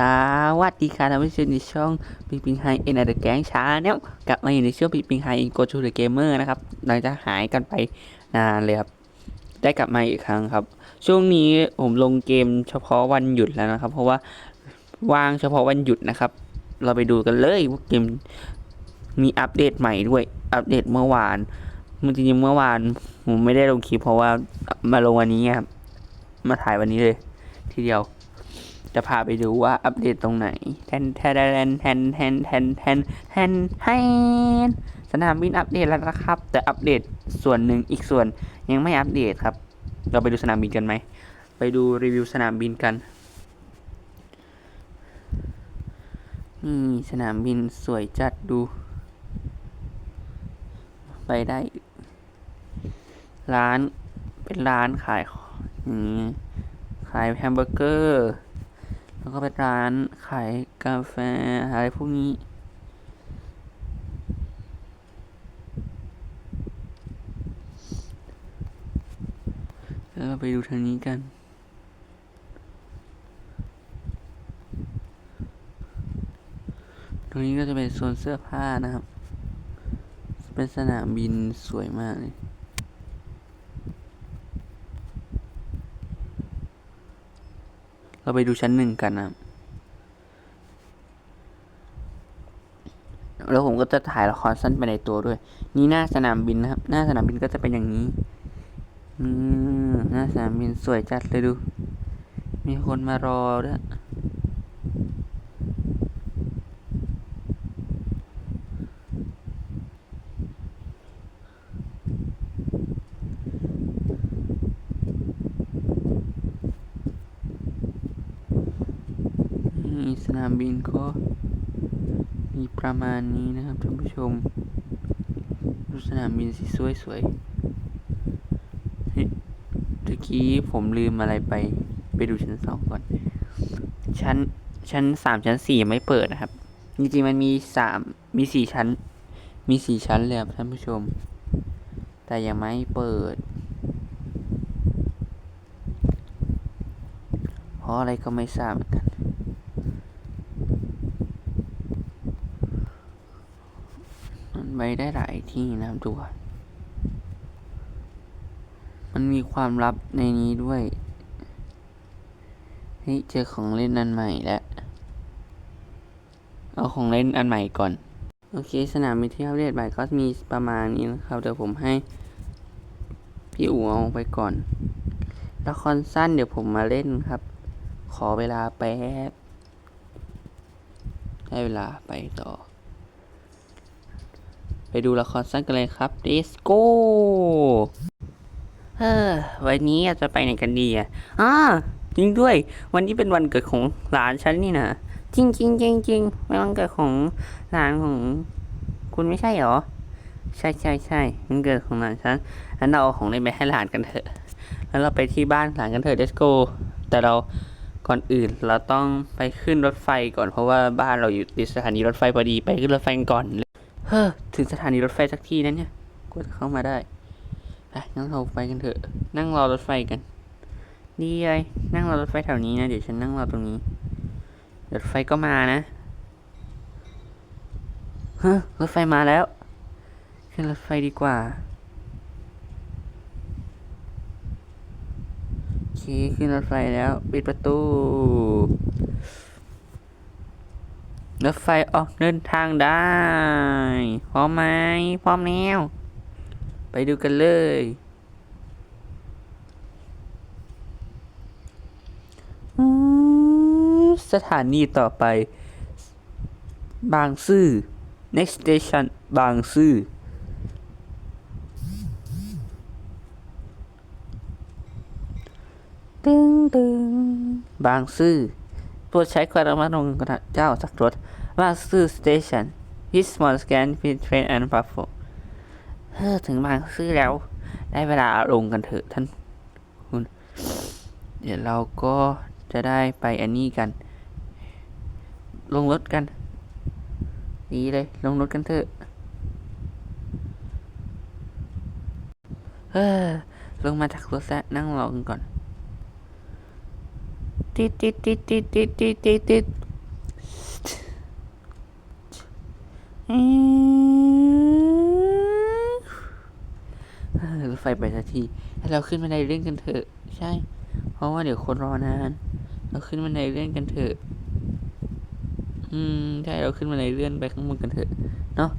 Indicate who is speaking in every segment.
Speaker 1: สวัสดีค่ะท่านผู้ชมในช่องปิงปิงไฮเอ็นเดอะแก๊งชาแนลกลับมาอยู่ในช่วงปิงปิงไฮเอินโกชูเดอะเกมเมอร์นะครับหลังจากหายกันไปนานเลยครับ ได้กลับมาอีกครั้งครับ ช่วงนี้ผมลงเกมเฉพาะวันหยุดแล้วนะครับ เพราะว่าว่างเฉพาะวันหยุดนะครับ เราไปดูกันเลยว่าเกมมีอัปเดตใหม่ด้วยอัปเดตเมื่อวานจริงๆเมื่อวานผมไม่ได้ลงคลิปเพราะว่ามาลงวันนี้ครับมาถ่ายวันนี้เลย ทีเดียว จะพาไปดูว่าอัปเดตตรงไหนแทนแทนแทนแทนแทนแทนแทนแทนแทนสนามบินอัปเดตแล้วนะครับ แต่อัปเดตส่วนหนึ่งอีกส่วนยังไม่อัปเดตครับ เราไปดูสนามบินกันไหม ไปดูรีวิวสนามบินกันนี่สนามบินสวยจัดดู ไปได้ ร้านเป็นร้านขายอย่างนี้ขายแฮมเบอร์เกอร์ แล้วก็เป็นร้านขายกาแฟอะไรพวกนี้ แล้วเราไปดูทางนี้กันตรงนี้ก็จะเป็นโซนเสื้อผ้านะครับ เป็นสนามบินสวยมากเลย เราไปดูชั้นหนึ่งกันนะครับแล้วผมก็จะถ่ายละครสั้นไปในตัวด้วย นี่หน้าสนามบินนะครับ หน้าสนามบินก็จะเป็นอย่างนี้อืมหน้าสนามบินสวยจัดเลยดู มีคนมารอด้วย นี่สนามบินก็มีประมาณนี้นะครับท่านผู้ชม ดูสนามบินสิสวยสวยๆเฮ้ยเมื่อกี้ผมลืมอะไรไป ไปดูชั้นสองก่อน ชั้นชั้นสามชั้นสี่ไม่เปิดนะครับ จริงๆมันมีสามมีสี่ชั้น มีสี่ชั้นเลยครับท่านผู้ชม แต่ยังไม่เปิด เพราะอะไรก็ไม่ทราบเหมือนกัน มัน ไปได้หลายที่นะครับทุกคนมันมีความลับในนี้ด้วยเฮ้ยเจอของเล่นอันใหม่แล้ว เอาของเล่นอันใหม่ก่อน โอเค สนามบินที่อัปเดตใหม่ก็มีประมาณนี้นะครับ เดี๋ยวผมให้ พี่อู๋เอาไปก่อน ละครสั้นเดี๋ยวผมมาเล่นครับ ขอเวลาแป๊บได้เวลาไปต่อ ดูละครสั้นกันเลยครับ Let's go เฮ้อวันนี้จะไปไหนกันดีอะอ่าจริงด้วย วันนี้เป็นวันเกิดของหลานฉันนี่นะจริงจริงจริงจริงเป็นวันเกิดของหลานของคุณไม่ใช่หรอ ใช่ใช่ใช่วันเกิดของหลานฉันงั้นเราเอาของเล่นไปให้หลานกันเถอะ แล้วเราไปที่บ้านหลานกันเถอะ Let's go แต่เราก่อนอื่นเราต้องไปขึ้นรถไฟก่อนเพราะว่าบ้านเราอยู่ติดสถานีรถไฟพอดีไปขึ้นรถไฟก่อน เฮ้อถึงสถานีรถไฟสักทีนั้นเนี่ยกว่าจะเข้ามาได้ไปงั้นเราไปกันเถอะ นั่งรอรถไฟกัน ดีเลยนั่งรอรถไฟแถวนี้นะเดี๋ยวฉันนั่งรอตรงนี้รถไฟก็มานะเฮ้อรถไฟมาแล้วขึ้นรถไฟดีกว่าโอเคขึ้นรถไฟแล้ว ปิดประตู รถไฟออกเดินทางได้ พร้อมไหมพร้อมแล้ว ไปดูกันเลย สถานีต่อไป บางซื่อ next station บางซื่อตึงตึงบางซื่อ โปรดใช้ความระมัดระวังเจ้าสักรถบางซื่อ station his small scan fit train and p u f f o เฮ้อถึงบางซื่อแล้ว ได้เวลาลงกันเถอะท่านคุณ เดี๋ยวเราก็จะได้ไปอันนี้กัน ลงรถกัน ดีเลย ลงรถกันเถอะเฮ้อลงมาจากรถแล้วนั่งรอกันก่อน ติดติดติดติดติดติดติดติดรถไฟไปสักทีให้เราขึ้นมาในเรื่องกันเถอะ ใช่ เพราะว่าเดี๋ยวคนรอนาน เราขึ้นมาในเรื่องกันเถอะ อืม ใช่ เราขึ้นมาในเรื่องไปข้างบนกันเถอะ เนาะ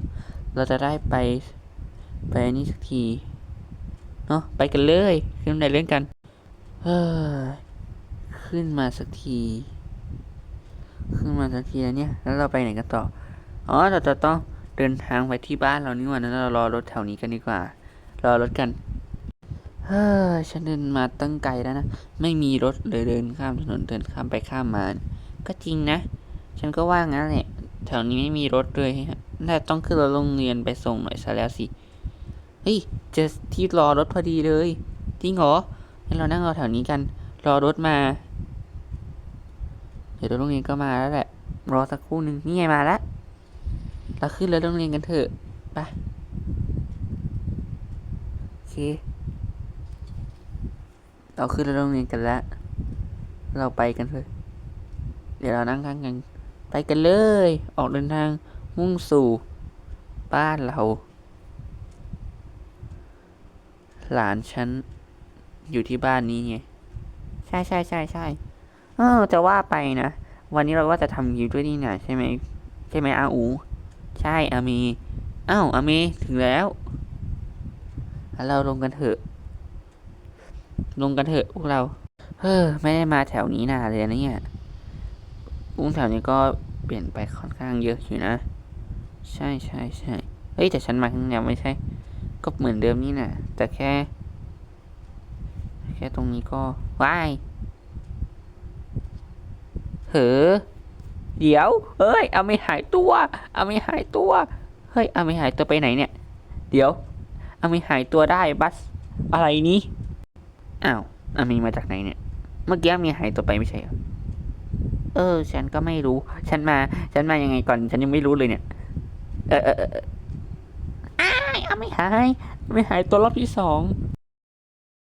Speaker 1: เราจะได้ไป ไปนี่สักที เนาะ ไปกันเลย ขึ้นในเรื่องกัน เฮ้ย ขึ้นมาสักที ขึ้นมาสักทีแล้วเนี่ย แล้วเราไปไหนกันต่อ อ๋อเราจะต้องเดินทางไปที่บ้านเรานี่ว่านั้นเรารอรถแถวนี้กันดีกว่า รอรถกันเฮ้ยฉันเดินมาตั้งไกลแล้วนะ ไม่มีรถเลยเดินข้ามถนนเดินข้ามไปข้ามมา ก็จริงนะ ฉันก็ว่างั้นแหละ แถวนี้ไม่มีรถเลยฮะน่าต้องขึ้นรถโรงเรียนไปส่งหน่อยซะแล้วสิ เฮ้ยเจอที่รอรถพอดีเลย จริงเหรองั้นเรานั่งรอแถวนี้กัน รอรถมา เดี๋ยวรถโรงเรียนก็มาแล้วแหละ รอสักครู่หนึ่งนี่ไงมาแล้วเราขึ้นรถโรงเรียนกันเถอะไปโอเค เราขึ้นรถโรงเรียนกันแล้ว เราไปกันเถอะ เดี๋ยวเรานั่งข้างกัน ไปกันเลย ออกเดินทางมุ่งสู่บ้านเรา หลานฉันอยู่ที่บ้านนี้ไง ใช่ใช่ใช่ใช่ เออจะว่าไปนะ วันนี้เราว่าจะทำคลิปด้วยนี่นะใช่ไหมใช่ไหมอาอูใช่อามีอ้าวอามีถึงแล้วเราลงกันเถอะ ลงกันเถอะพวกเรา เฮ้อไม่ได้มาแถวนี้นานเลยนะเนี่ยอุ้งแถวนี้ก็เปลี่ยนไปค่อนข้างเยอะอยู่นะ ใช่ใช่ใช่เฮ้ยแต่ฉันมาข้างในไม่ใช่ ก็เหมือนเดิมนี่นะแต่แค่ แค่ตรงนี้ก็ว้าย เหอเดี๋ยวเอ้ยเอาไม่หายตัวเอาไม่หายตัวเฮ้ยเอาไม่หายตัวไปไหนเนี่ย เดี๋ยวเอาไม่หายตัวได้บัสอะไรนี้อ้าวอามีมาจากไหนเนี่ย เมื่อกี้อามีหายตัวไปไม่ใช่เหรอเออ ฉันก็ไม่รู้ ฉันมา ฉันมายังไงก่อน ฉันยังไม่รู้เลยเนี่ย เออเออเออเอออ้ายเอาไม่หาย ไม่หายตัวรอบที่สอง